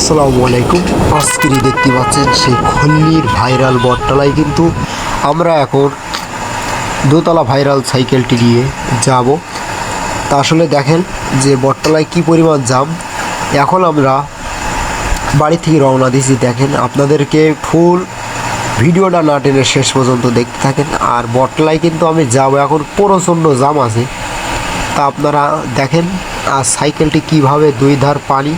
আসসালামু আলাইকুম। আজকেরই দেখতে পাচ্ছেন সেই খল্লির ভাইরাল বটতলায় কিন্তু আমরা এখন দোতলা ভাইরাল সাইকেলটি নিয়ে যাব। তা আসলে দেখেন যে বটতলায় কী পরিমাণ জাম। এখন আমরা বাড়ি থেকে রওনা দিয়েছি, দেখেন। আপনাদেরকে ফুল ভিডিওটা না টেনে শেষ পর্যন্ত দেখতে থাকেন। আর বটতলায় কিন্তু আমি যাব, এখন প্রচণ্ড জাম আছে। তা আপনারা দেখেন, আর সাইকেলটি কীভাবে দুই ধার পানি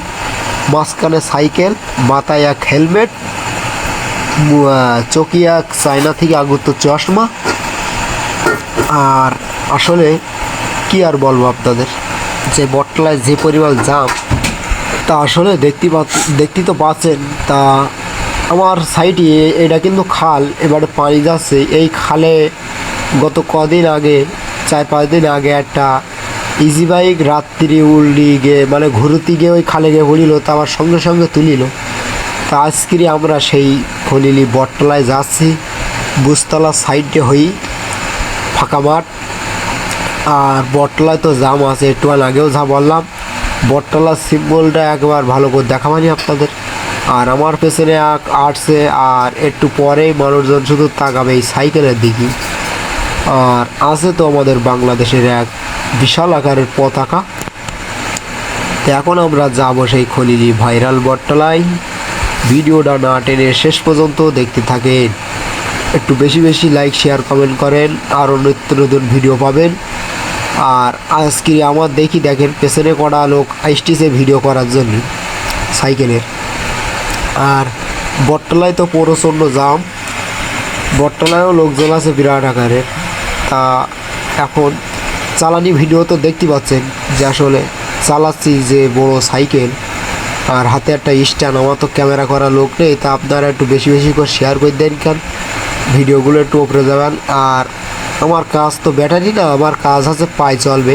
মাঝখানে সাইকেল, মাথায় এক হেলমেট চোখে এক চায়না থেকে আগত চশমা। আর আসলে কি আর বলব আপনাদের? যে বটলায় যে পরিমাণ জাম, তা আসলে দেখতে দেখতে তো পাচ্ছেন, তা আমার সাইডে এটা কিন্তু খাল, এবারে পানি যাচ্ছে। এই খালে গত কদিন আগে, চার পাঁচ দিন আগে একটা ইজি বাইক রাত্রি উল্লি গিয়ে মানে ঘুরতে গিয়ে ওই খালে গিয়ে পড়িল তা আমার সঙ্গে সঙ্গে তুলিল। তা আজকেরই আমরা সেই খলিলি বটতলায় যাচ্ছি। বুস্তলা সাইডে হই, ফাঁকা মাঠ। আর বটতলায় তো জাম আছে, একটু আগেও যা বললাম। বটতলার সিম্বলটা একবার ভালো করে দেখাবানি আপনাদের। আর আমার পেছনে এক আসছে আর একটু পরেই মানুষজন শুধু তাকাবে এই সাইকেলের দিকে। আর আছে তো আমাদের বাংলাদেশের এক বিশাল আকারের পতাকা। তো এখন আমরা যাব সেই খনিজি ভাইরাল বটতলায়। ভিডিওটা না টেনে শেষ পর্যন্ত দেখতে থাকেন। একটু বেশি বেশি লাইক শেয়ার কমেন্ট করেন, আরও নিত্য নতুন ভিডিও পাবেন। আর আজকে আমার দেখি দেখেন পেছনে করা লোক আইসটিসে ভিডিও করার জন্য, সাইকেলের। আর বটতলায় তো প্রচণ্ড জাম। বটতলায়ও লোকজন আছে বিরাট আকারের। এখন চালানি ভিডিও তো দেখতে পাচ্ছেন যে আসলে চালাচ্ছি যে বড় সাইকেল, আর হাতে একটা স্ট্যান্ড আমার তো ক্যামেরা করা লোক নেই, তা আপনারা একটু বেশি বেশি করে শেয়ার করে দেন কেন? ভিডিওগুলো একটু উপরে যাবেন, আর আমার কাজ তো ব্যাটারি না, আমার কাজ আছে পায়ে চলবে।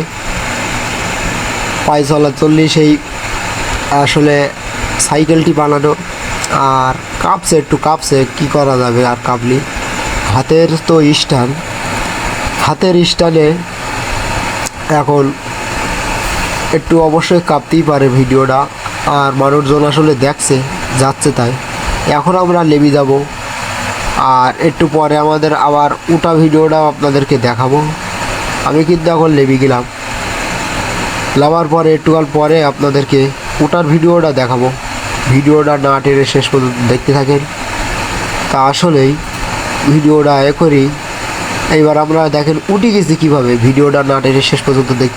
পায়ে চলা চললে সেই আসলে সাইকেলটি বানানো, আর কাঁপছে, একটু কাঁপছে, কি করা যাবে আর কাঁপলি? হাতের তো স্ট্যান্ড হাতের স্ট্যান্ডে এখন একটু অবশ্যই কাঁপতেই পারে ভিডিওটা, আর মানুষজন আসলে দেখছে, যাচ্ছে তাই। এখন আমরা লেবি যাব, আর একটু পরে আমাদের আবার উটা ভিডিওটাও আপনাদেরকে দেখাবো। আমি কিন্তু এখন লেবি গেলাম। লাভার পরে একটুকাল পরে আপনাদেরকে ওটার ভিডিওটা দেখাবো। ভিডিওটা না টেনে শেষ পর্যন্ত দেখতে থাকেন। তা আসলেই ভিডিওটা এ করি এইবার আমরা দেখেন উঠে গেছি কীভাবে। ভিডিওটা না টেনে শেষ পর্যন্ত দেখ